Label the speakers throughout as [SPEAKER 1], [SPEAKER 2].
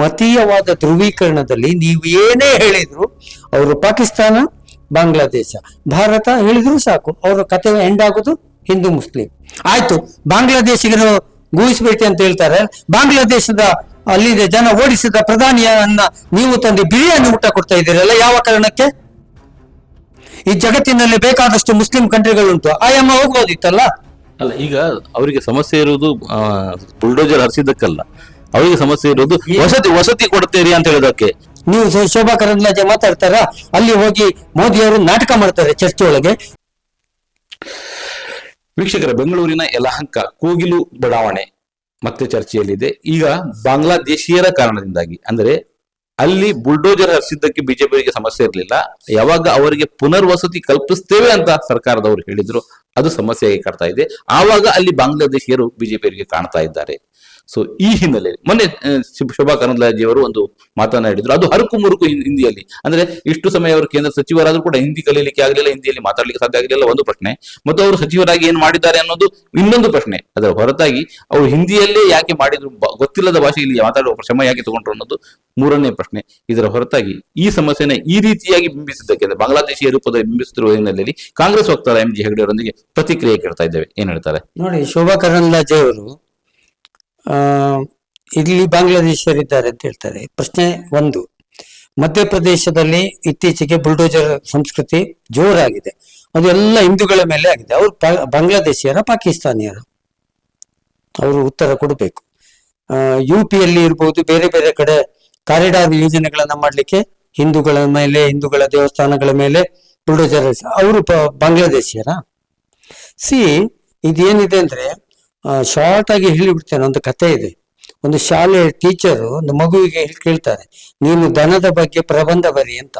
[SPEAKER 1] ಮತೀಯವಾದ ಧ್ರುವೀಕರಣದಲ್ಲಿ ನೀವು ಏನೇ ಹೇಳಿದ್ರು ಅವರು ಪಾಕಿಸ್ತಾನ, ಬಾಂಗ್ಲಾದೇಶ, ಭಾರತ ಹೇಳಿದ್ರು ಸಾಕು. ಅವರ ಕತೆ ಎಂಡ್ ಆಗೋದು ಹಿಂದೂ ಮುಸ್ಲಿಂ. ಆಯ್ತು, ಬಾಂಗ್ಲಾದೇಶಿಗರು ಗೂಯಿಸ್ಬೇಡಿ ಅಂತ ಹೇಳ್ತಾರೆ. ಬಾಂಗ್ಲಾದೇಶದ ಅಲ್ಲಿದೆ ಜನ ಓಡಿಸಿದ ಪ್ರಧಾನಿಯನ್ನ ನೀವು ತಂದು ಬಿರಿಯಾನಿ ಊಟ ಕೊಡ್ತಾ ಇದ್ದೀರಲ್ಲ, ಯಾವ ಕಾರಣಕ್ಕೆ? ಈ ಜಗತ್ತಿನಲ್ಲಿ ಬೇಕಾದಷ್ಟು ಮುಸ್ಲಿಂ ಕಂಟ್ರಿಗಳುಂಟು. ಆಯಮ್ಮ ಹೋಗ್ಬೋದಿತ್ತಲ್ಲ?
[SPEAKER 2] ಅಲ್ಲ, ಈಗ ಅವರಿಗೆ ಸಮಸ್ಯೆ ಇರುವುದು ಬುಲ್ಡೋಜರ್ ಹರಿಸಿದ್ದಕ್ಕಲ್ಲ. ಅವರಿಗೆ ಸಮಸ್ಯೆ ಇರೋದು ವಸತಿ ವಸತಿ ಕೊಡ್ತೀರಿ ಅಂತ ಹೇಳೋದಕ್ಕೆ.
[SPEAKER 1] ನೀವು ಶೋ- ಶೋಭಾ ಕರಂದ್ಲಾಜೆ ಮಾತಾಡ್ತಾರ? ಅಲ್ಲಿ ಹೋಗಿ ಮೋದಿಯವರು ನಾಟಕ ಮಾಡ್ತಾರೆ ಚರ್ಚ್ ಒಳಗೆ.
[SPEAKER 2] ವೀಕ್ಷಕರ ಬೆಂಗಳೂರಿನ ಯಲಹಂಕ ಕೂಗಿಲು ಬಡಾವಣೆ ಮತ್ತೆ ಚರ್ಚೆಯಲ್ಲಿದೆ. ಈಗ ಬಾಂಗ್ಲಾದೇಶೀಯರ ಕಾರಣದಿಂದಾಗಿ. ಅಂದ್ರೆ ಅಲ್ಲಿ ಬುಲ್ಡೋಜರ್ ಹರಿಸಿದ್ದಕ್ಕೆ ಬಿಜೆಪಿಯವರಿಗೆ ಸಮಸ್ಯೆ ಇರಲಿಲ್ಲ. ಯಾವಾಗ ಅವರಿಗೆ ಪುನರ್ವಸತಿ ಕಲ್ಪಿಸ್ತೇವೆ ಅಂತ ಸರ್ಕಾರದವರು ಹೇಳಿದ್ರು. ಅದು ಸಮಸ್ಯೆಯಾಗಿ ಕಾಡ್ತಾ ಇದೆ. ಆವಾಗ ಅಲ್ಲಿ ಬಾಂಗ್ಲಾದೇಶಿಯರು ಬಿಜೆಪಿಯವರಿಗೆ ಕಾಣ್ತಾ ಇದ್ದಾರೆ. ಸೊ ಈ ಹಿನ್ನೆಲೆಯಲ್ಲಿ ಮೊನ್ನೆ ಶೋಭಾ ಕರಂದ್ಲಾಜಿಯವರು ಒಂದು ಮಾತನಾಡಿದ್ರು. ಅದು ಹರಕು ಮುರುಕು ಹಿಂದಿಯಲ್ಲಿ. ಅಂದ್ರೆ ಇಷ್ಟು ಸಮಯ ಅವರು ಕೇಂದ್ರ ಸಚಿವರಾದ್ರೂ ಕೂಡ ಹಿಂದಿ ಕಲೀಲಿಕ್ಕೆ ಆಗಲಿಲ್ಲ, ಹಿಂದಿಯಲ್ಲಿ ಮಾತಾಡ್ಲಿಕ್ಕೆ ಸಾಧ್ಯ ಆಗಲಿಲ್ಲ ಒಂದು ಪ್ರಶ್ನೆ. ಮತ್ತು ಅವರು ಸಚಿವರಾಗಿ ಏನ್ ಮಾಡಿದ್ದಾರೆ ಅನ್ನೋದು ಇನ್ನೊಂದು ಪ್ರಶ್ನೆ. ಅದರ ಹೊರತಾಗಿ ಅವರು ಹಿಂದಿಯಲ್ಲೇ ಯಾಕೆ ಮಾಡಿದ್ರು ಗೊತ್ತಿಲ್ಲದ ಭಾಷೆಯಲ್ಲಿ ಮಾತಾಡುವ ಶ್ರಮ ಯಾಕೆ ತಗೊಂಡ್ರು ಅನ್ನೋದು ಮೂರನೇ ಪ್ರಶ್ನೆ. ಇದರ ಹೊರತಾಗಿ ಈ ಸಮಸ್ಯೆನ ಈ ರೀತಿಯಾಗಿ ಬಿಂಬಿಸಿದ್ದಕ್ಕೆ ಬಾಂಗ್ಲಾದೇಶಿಯ ರೂಪದಲ್ಲಿ ಬಿಂಬಿಸುತ್ತಿರುವ ಹಿನ್ನೆಲೆಯಲ್ಲಿ ಕಾಂಗ್ರೆಸ್ ವಕ್ತಾರ ಎಂ ಜಿ ಹೆಗಡೆ ಅವರೊಂದಿಗೆ ಪ್ರತಿಕ್ರಿಯೆ ಕೇಳ್ತಾ ಇದ್ದೇವೆ. ಏನ್ ಹೇಳ್ತಾರೆ?
[SPEAKER 1] ನೋಡಿ, ಶೋಭಾ ಕರಂದ್ಲಾಜೆ ಅವರು ಇಲ್ಲಿ ಬಾಂಗ್ಲಾದೇಶರಿದ್ದಾರೆ ಅಂತ ಹೇಳ್ತಾರೆ. ಪ್ರಶ್ನೆ ಒಂದು, ಮಧ್ಯಪ್ರದೇಶದಲ್ಲಿ ಇತ್ತೀಚೆಗೆ ಬುಲ್ಡೋಜರ್ ಸಂಸ್ಕೃತಿ ಜೋರಾಗಿದೆ. ಅದು ಎಲ್ಲ ಹಿಂದೂಗಳ ಮೇಲೆ ಆಗಿದೆ. ಅವರು ಬಾಂಗ್ಲಾದೇಶಿಯರ, ಪಾಕಿಸ್ತಾನಿಯರ? ಅವರು ಉತ್ತರ ಕೊಡಬೇಕು. ಯು ಪಿಯಲ್ಲಿ ಇರ್ಬೋದು, ಬೇರೆ ಬೇರೆ ಕಡೆ ಕಾರಿಡಾರ್ ಯೋಜನೆಗಳನ್ನ ಮಾಡಲಿಕ್ಕೆ ಹಿಂದೂಗಳ ಮೇಲೆ, ಹಿಂದೂಗಳ ದೇವಸ್ಥಾನಗಳ ಮೇಲೆ ಬುಲ್ಡೋಜರ್ ಅವರು ಬಾಂಗ್ಲಾದೇಶಿಯರ? ಸಿ, ಇದೇನಿದೆ ಅಂದ್ರೆ ಶಾರ್ಟ್ ಆಗಿ ಹೇಳಿಬಿಡ್ತೇನೆ ಒಂದು ಕತೆ ಇದೆ. ಒಂದು ಶಾಲೆಯ ಟೀಚರು ಒಂದು ಮಗುವಿಗೆ ಕೇಳ್ತಾರೆ, ನೀನು ದನದ ಬಗ್ಗೆ ಪ್ರಬಂಧ ಬರಿ ಅಂತ.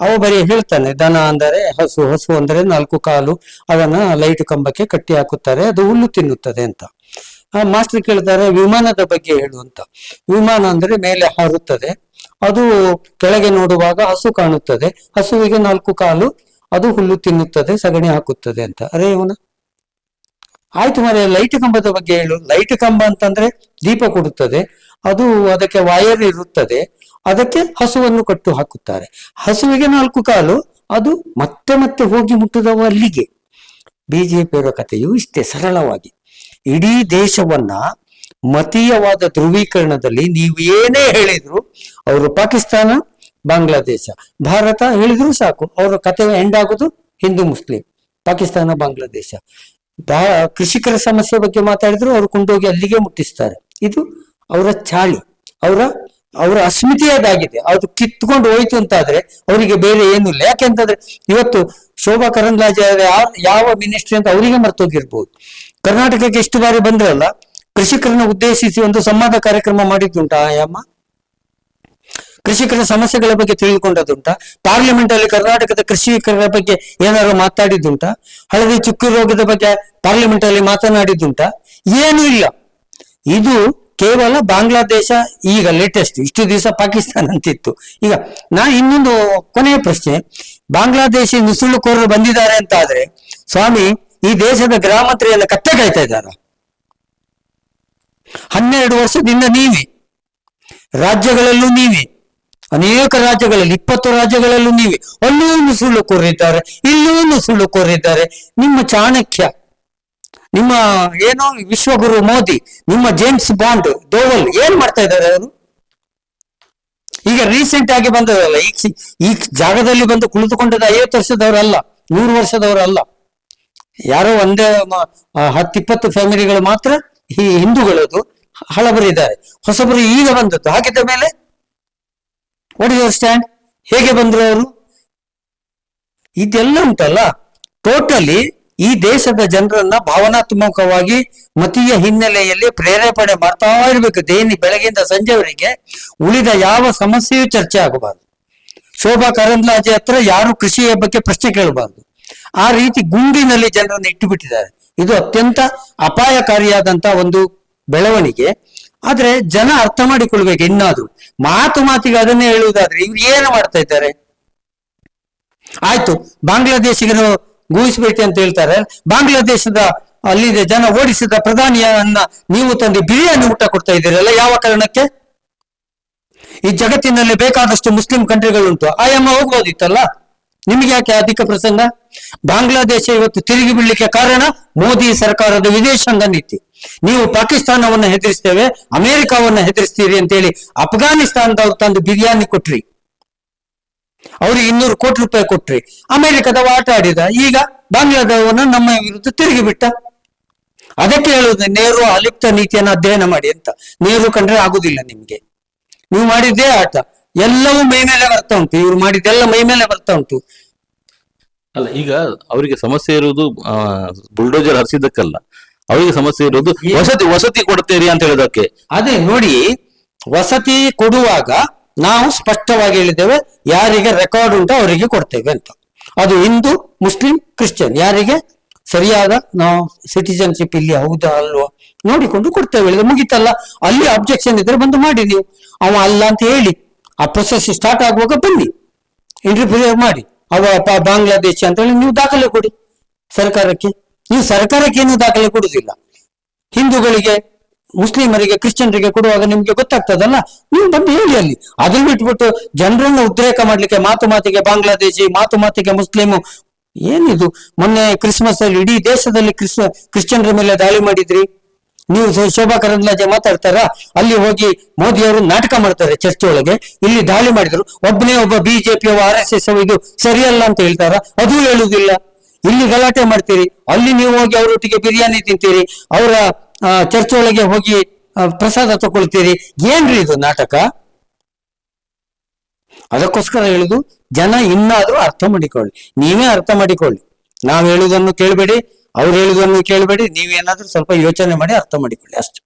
[SPEAKER 1] ಅವ ಬರೀ ಹೇಳ್ತಾನೆ, ದನ ಅಂದರೆ ಹಸು ಹಸು ಅಂದರೆ ನಾಲ್ಕು ಕಾಲು, ಅದನ್ನ ಲೈಟ್ ಕಂಬಕ್ಕೆ ಕಟ್ಟಿ ಹಾಕುತ್ತಾರೆ, ಅದು ಹುಲ್ಲು ತಿನ್ನುತ್ತದೆ ಅಂತ. ಆ, ಮಾಸ್ಟರ್ ಕೇಳ್ತಾರೆ, ವಿಮಾನದ ಬಗ್ಗೆ ಹೇಳು ಅಂತ. ವಿಮಾನ ಅಂದ್ರೆ ಮೇಲೆ ಹಾರುತ್ತದೆ, ಅದು ಕೆಳಗೆ ನೋಡುವಾಗ ಹಸು ಕಾಣುತ್ತದೆ, ಹಸುವಿಗೆ ನಾಲ್ಕು ಕಾಲು, ಅದು ಹುಲ್ಲು ತಿನ್ನುತ್ತದೆ, ಸಗಣಿ ಹಾಕುತ್ತದೆ ಅಂತ. ಅರೇ ಇವನ. ಆಯ್ತು ಮರೆ ಲೈಟ್ ಕಂಬದ ಬಗ್ಗೆ ಹೇಳು. ಲೈಟ್ ಕಂಬ ಅಂತಂದ್ರೆ ದೀಪ ಕೊಡುತ್ತದೆ. ಅದು ಅದಕ್ಕೆ ವೈರ್ ಇರುತ್ತದೆ. ಅದಕ್ಕೆ ಹಸುವನ್ನು ಕಟ್ಟು ಹಾಕುತ್ತಾರೆ. ಹಸುವಿಗೆ ನಾಲ್ಕು ಕಾಲು, ಅದು ಮತ್ತೆ ಮತ್ತೆ ಹೋಗಿ ಮುಟ್ಟುದವ ಅಲ್ಲಿಗೆ. ಬಿಜೆಪಿಯವರ ಕಥೆಯು ಇಷ್ಟೇ ಸರಳವಾಗಿ. ಇಡೀ ದೇಶವನ್ನ ಮತೀಯವಾದ ಧ್ರುವೀಕರಣದಲ್ಲಿ ನೀವು ಏನೇ ಹೇಳಿದ್ರು ಅವರು ಪಾಕಿಸ್ತಾನ, ಬಾಂಗ್ಲಾದೇಶ, ಭಾರತ ಹೇಳಿದ್ರು ಸಾಕು. ಅವರ ಕತೆ ಎಂಡ್ ಆಗೋದು ಹಿಂದೂ ಮುಸ್ಲಿಂ, ಪಾಕಿಸ್ತಾನ, ಬಾಂಗ್ಲಾದೇಶ. ಕೃಷಿಕರ ಸಮಸ್ಯೆ ಬಗ್ಗೆ ಮಾತಾಡಿದ್ರು, ಅವರು ಕೊಂಡೋಗಿ ಅಲ್ಲಿಗೆ ಮುಟ್ಟಿಸ್ತಾರೆ. ಇದು ಅವರ ಚಾಳಿ. ಅವರ ಅವರ ಅಸ್ಮಿತೆಯದಾಗಿದೆ. ಅದು ಕಿತ್ಕೊಂಡು ಹೋಯ್ತು ಅಂತಾದ್ರೆ ಅವರಿಗೆ ಬೇರೆ ಏನೂ ಇಲ್ಲ. ಯಾಕೆಂತಂದ್ರೆ ಇವತ್ತು ಶೋಭಾ ಕರಂದ್ಲಾಜೆ ಯಾವ- ಯಾವ ಮಿನಿಸ್ಟ್ರಿ ಅಂತ ಅವರಿಗೆ ಮರ್ತೋಗಿರ್ಬೋದು. ಕರ್ನಾಟಕಕ್ಕೆ ಎಷ್ಟು ಬಾರಿ ಬಂದ್ರಲ್ಲ, ಕೃಷಿಕರನ್ನ ಉದ್ದೇಶಿಸಿ ಒಂದು ಸಂವಾದ ಕಾರ್ಯಕ್ರಮ ಮಾಡಿದ್ದುಂಟಾ ಆಯಮ್ಮ ಕೃಷಿಕರ ಸಮಸ್ಯೆಗಳ ಬಗ್ಗೆ ತಿಳಿದುಕೊಂಡದುಂಟಾ ಪಾರ್ಲಿಮೆಂಟ್ ಅಲ್ಲಿ ಕರ್ನಾಟಕದ ಕೃಷಿಕರ ಬಗ್ಗೆ ಏನಾದ್ರು ಮಾತಾಡಿದ್ದುಂಟಾ? ಹಳದಿ ಚುಕ್ಕು ರೋಗದ ಬಗ್ಗೆ ಪಾರ್ಲಿಮೆಂಟ್ ಅಲ್ಲಿ ಮಾತನಾಡಿದ್ದುಂಟಾ? ಏನೂ ಇಲ್ಲ. ಇದು ಕೇವಲ ಬಾಂಗ್ಲಾದೇಶ ಈಗ ಲೇಟೆಸ್ಟ್ ಇಷ್ಟು ದಿವಸ ಪಾಕಿಸ್ತಾನ ಅಂತಿತ್ತು. ಈಗ ನಾ ಇನ್ನೊಂದು ಕೊನೆಯ ಪ್ರಶ್ನೆ. ಬಾಂಗ್ಲಾದೇಶಿ ನುಸುಳುಕೋರರು ಬಂದಿದ್ದಾರೆ ಅಂತ ಆದ್ರೆ ಸ್ವಾಮಿ, ಈ ದೇಶದ ಗ್ರಾಮತ್ರಿಯನ್ನು ಕತ್ತೆ ಕಾಯ್ತಾ ಇದ್ದಾರ? ಹನ್ನೆರಡು ವರ್ಷದಿಂದ ನೀವೇ. ರಾಜ್ಯಗಳಲ್ಲೂ ನೀವೇ. ಅನೇಕ ರಾಜ್ಯಗಳಲ್ಲಿ, ಇಪ್ಪತ್ತು ರಾಜ್ಯಗಳಲ್ಲೂ ನೀವೇ ಅಲ್ಲೂ ಸುಳ್ಳು ಕೋರಿದ್ದಾರೆ ಇಲ್ಲೂ ಸುಳ್ಳು ಕೋರಿದ್ದಾರೆ. ನಿಮ್ಮ ಚಾಣಕ್ಯ, ನಿಮ್ಮ ಏನೋ ವಿಶ್ವಗುರು ಮೋದಿ, ನಿಮ್ಮ ಜೇಮ್ಸ್ ಬಾಂಡ್, ದೋವಲ್ ಏನ್ ಮಾಡ್ತಾ ಇದ್ದಾರೆ ಅವರು? ಈಗ ರೀಸೆಂಟ್ ಆಗಿ ಬಂದದಲ್ಲ ಈ ಈ ಜಾಗದಲ್ಲಿ ಬಂದು ಕುಳಿತುಕೊಂಡದ ಐವತ್ತು ವರ್ಷದವರಲ್ಲ, ನೂರು ವರ್ಷದವರಲ್ಲ. ಯಾರೋ ಒಂದೇ ಹತ್ತಿಪ್ಪತ್ತು ಫ್ಯಾಮಿಲಿಗಳು ಮಾತ್ರ ಈ ಹಿಂದೂಗಳದು ಹಳಬರಿದ್ದಾರೆ. ಹೊಸಬರು ಈಗ ಬಂದದ್ದು. ಹಾಗಿದ್ದ ಮೇಲೆ ವಾಟ್ ಇಸ್ ಸ್ಟ್ಯಾಂಡ್ ಹೇಗೆ ಬಂದ್ರು ಅವರು? ಇದೆಲ್ಲ ಉಂಟಲ್ಲ. ಟೋಟಲಿ ಈ ದೇಶದ ಜನರನ್ನ ಭಾವನಾತ್ಮಕವಾಗಿ ಮತೀಯ ಹಿನ್ನೆಲೆಯಲ್ಲಿ ಪ್ರೇರೇಪಣೆ ಮಾಡ್ತಾ ಇರಬೇಕು. ದೇನಿ ಬೆಳಗಿಂದ ಸಂಜೆವರೆಗೆ ಉಳಿದ ಯಾವ ಸಮಸ್ಯೆಯೂ ಚರ್ಚೆ ಆಗಬಾರದು. ಶೋಭಾ ಕರಂದ್ಲಾಜೆ ಹತ್ರ ಯಾರು ಕೃಷಿಯ ಬಗ್ಗೆ ಪ್ರಶ್ನೆ ಕೇಳಬಾರದು. ಆ ರೀತಿ ಗುಂಡಿನಲ್ಲಿ ಜನರನ್ನು ಇಟ್ಟುಬಿಟ್ಟಿದ್ದಾರೆ. ಇದು ಅತ್ಯಂತ ಅಪಾಯಕಾರಿಯಾದಂತಹ ಒಂದು ಬೆಳವಣಿಗೆ. ಆದ್ರೆ ಜನ ಅರ್ಥ ಮಾಡಿಕೊಳ್ಬೇಕು ಇನ್ನಾದ್ರು. ಮಾತು ಮಾತಿಗೆ ಅದನ್ನೇ ಹೇಳುವುದಾದ್ರೆ ಇವ್ರು ಏನು ಮಾಡ್ತಾ ಇದ್ದಾರೆ? ಆಯ್ತು, ಬಾಂಗ್ಲಾದೇಶಿಗರು ಗೂಹಿಸ್ಬೇಕು ಅಂತ ಹೇಳ್ತಾರೆ. ಬಾಂಗ್ಲಾದೇಶದ ಅಲ್ಲಿದೆ ಜನ ಓಡಿಸಿದ ಪ್ರಧಾನಿಯನ್ನ ನೀವು ತಂದು ಬಿರಿಯಾನಿ ಊಟ ಕೊಡ್ತಾ ಇದ್ದೀರಲ್ಲ, ಯಾವ ಕಾರಣಕ್ಕೆ? ಈ ಜಗತ್ತಿನಲ್ಲಿ ಬೇಕಾದಷ್ಟು ಮುಸ್ಲಿಂ ಕಂಟ್ರಿಗಳುಂಟು. ಆಯಮ್ಮ ಹೋಗ್ಬೋದಿತ್ತಲ್ಲ? ನಿಮ್ಗೆ ಯಾಕೆ ಅಧಿಕ ಪ್ರಸಂಗ? ಬಾಂಗ್ಲಾದೇಶ ಇವತ್ತು ತಿರುಗಿ ಬೀಳಲಿಕ್ಕೆ ಕಾರಣ ಮೋದಿ ಸರ್ಕಾರದ ವಿದೇಶಾಂಗ ನೀತಿ. ನೀವು ಪಾಕಿಸ್ತಾನವನ್ನ ಹೆದರಿಸ್ತೇವೆ, ಅಮೆರಿಕಾವನ್ನ ಹೆದರಿಸ್ತೀರಿ ಅಂತೇಳಿ ಅಫ್ಘಾನಿಸ್ತಾನದವ್ರು ತಂದು ಬಿರಿಯಾನಿ ಕೊಟ್ರಿ. ಅವ್ರಿಗೆ ಇನ್ನೂರು ಕೋಟಿ ರೂಪಾಯಿ ಕೊಟ್ರಿ. ಅಮೆರಿಕದವ ಆಟ ಆಡಿದ. ಈಗ ಬಾಂಗ್ಲಾದವನ ನಮ್ಮ ವಿರುದ್ಧ ತಿರುಗಿ ಬಿಟ್ಟ. ಅದಕ್ಕೆ ಹೇಳುವುದು ನೇರು ಅಲಿಪ್ತ ನೀತಿಯನ್ನು ಅಧ್ಯಯನ ಮಾಡಿ ಅಂತ. ನೇರು ಕಂಡ್ರೆ ಆಗುದಿಲ್ಲ ನಿಮ್ಗೆ. ನೀವು ಮಾಡಿದ್ದೇ ಆಟ. ಎಲ್ಲವೂ ಮೈ ಮೇಲೆ ಬರ್ತಾ ಉಂಟು. ಇವ್ರು ಮಾಡಿದ್ದೆಲ್ಲ ಮೈ ಮೇಲೆ ಬರ್ತಾ ಉಂಟು.
[SPEAKER 2] ಅಲ್ಲ, ಈಗ ಅವರಿಗೆ ಸಮಸ್ಯೆ ಇರುವುದು ಬುಲ್ಡೋಜರ್ ಹರಿಸಿದ್ದಕ್ಕಲ್ಲ. ಅವರಿಗೆ ಸಮಸ್ಯೆ ಇರೋದು ವಸತಿ ವಸತಿ ಕೊಡ್ತೇರಿ ಅಂತ ಹೇಳೋದಕ್ಕೆ.
[SPEAKER 1] ಅದೇ ನೋಡಿ ವಸತಿ ಕೊಡುವಾಗ ನಾವು ಸ್ಪಷ್ಟವಾಗಿ ಹೇಳಿದ್ದೇವೆ ಯಾರಿಗೆ ರೆಕಾರ್ಡ್ ಉಂಟು ಅವರಿಗೆ ಕೊಡ್ತೇವೆ ಅಂತ. ಅದು ಹಿಂದೂ ಮುಸ್ಲಿಂ ಕ್ರಿಶ್ಚಿಯನ್ ಯಾರಿಗೆ? ಸರಿಯಾದ ನಾವು ಸಿಟಿಜನ್ಶಿಪ್ ಇಲ್ಲಿ ಹೌದಾ ಅಲ್ವಾ? ನೋಡಿಕೊಂಡು ಕೊಡ್ತೇವೆ ಹೇಳಿದ್ರೆ ಮುಗಿತಲ್ಲ. ಅಲ್ಲಿ ಅಬ್ಜೆಕ್ಷನ್ ಇದ್ರೆ ಬಂದು ಮಾಡಿ ನೀವು. ಅವ ಅಲ್ಲ ಅಂತ ಹೇಳಿ ಆ ಪ್ರೊಸೆಸ್ ಸ್ಟಾರ್ಟ್ ಆಗುವಾಗ ಬನ್ನಿ. ಇಂಟರ್ಫಿಯರ್ ಮಾಡಿ. ಅವ ಬಾಂಗ್ಲಾದೇಶಿ ಅಂತ ಹೇಳಿ ನೀವು ದಾಖಲೆ ಕೊಡಿ ಸರ್ಕಾರಕ್ಕೆ. ನೀವು ಸರ್ಕಾರಕ್ಕೆ ಏನು ದಾಖಲೆ ಕೊಡುವುದಿಲ್ಲ ಹಿಂದೂಗಳಿಗೆ, ಮುಸ್ಲಿಮರಿಗೆ, ಕ್ರಿಶ್ಚಿಯನ್ರಿಗೆ ಕೊಡುವಾಗ ನಿಮ್ಗೆ ಗೊತ್ತಾಗ್ತದಲ್ಲ? ನೀವು ಬಂದು ಹೇಳಿ ಅಲ್ಲಿ. ಅದನ್ನ ಬಿಟ್ಬಿಟ್ಟು ಜನರನ್ನು ಉದ್ರೇಕ ಮಾಡ್ಲಿಕ್ಕೆ ಮಾತು ಮಾತಿಗೆ ಬಾಂಗ್ಲಾದೇಶಿ, ಮಾತು ಮಾತಿಗೆ ಮುಸ್ಲಿಮು, ಏನಿದು? ಮೊನ್ನೆ ಕ್ರಿಸ್ಮಸ್ ಅಲ್ಲಿ ಇಡೀ ದೇಶದಲ್ಲಿ ಕ್ರಿಸ್, ಕ್ರಿಶ್ಚಿಯನ್ರ ಮೇಲೆ ದಾಳಿ ಮಾಡಿದ್ರಿ. ನೀವು ಶೋಭಾ ಕರಂದ್ಲಾಜೆ ಮಾತಾಡ್ತಾರ? ಅಲ್ಲಿ ಹೋಗಿ ಮೋದಿ ಅವರು ನಾಟಕ ಮಾಡ್ತಾರೆ ಚರ್ಚ್ ಒಳಗೆ. ಇಲ್ಲಿ ದಾಳಿ ಮಾಡಿದ್ರು. ಒಬ್ಬನೇ ಒಬ್ಬ ಬಿಜೆಪಿ ಆರ್ ಎಸ್ ಎಸ್ ಇದು ಸರಿಯಲ್ಲ ಅಂತ ಹೇಳ್ತಾರ? ಅದು ಹೇಳುವುದಿಲ್ಲ. ಇಲ್ಲಿ ಗಲಾಟೆ ಮಾಡ್ತೀರಿ. ಅಲ್ಲಿ ನೀವು ಹೋಗಿ ಅವರೊಟ್ಟಿಗೆ ಬಿರಿಯಾನಿ ತಿಂತೀರಿ. ಅವರ ಚರ್ಚ್ ಒಳಗೆ ಹೋಗಿ ಪ್ರಸಾದ ತಗೊಳ್ತೀರಿ. ಏನ್ರಿ ಇದು ನಾಟಕ? ಅದಕ್ಕೋಸ್ಕರ ಹೇಳುದು, ಜನ ಇನ್ನಾದ್ರೂ ಅರ್ಥ ಮಾಡಿಕೊಳ್ಳಿ. ನೀವೇ ಅರ್ಥ ಮಾಡಿಕೊಳ್ಳಿ. ನಾವ್ ಹೇಳುವುದನ್ನು ಕೇಳಬೇಡಿ, ಅವ್ರು ಹೇಳುವುದನ್ನು ಕೇಳಬೇಡಿ ನೀವೇನಾದ್ರೂ ಸ್ವಲ್ಪ ಯೋಚನೆ ಮಾಡಿ ಅರ್ಥ ಮಾಡಿಕೊಳ್ಳಿ, ಅಷ್ಟು.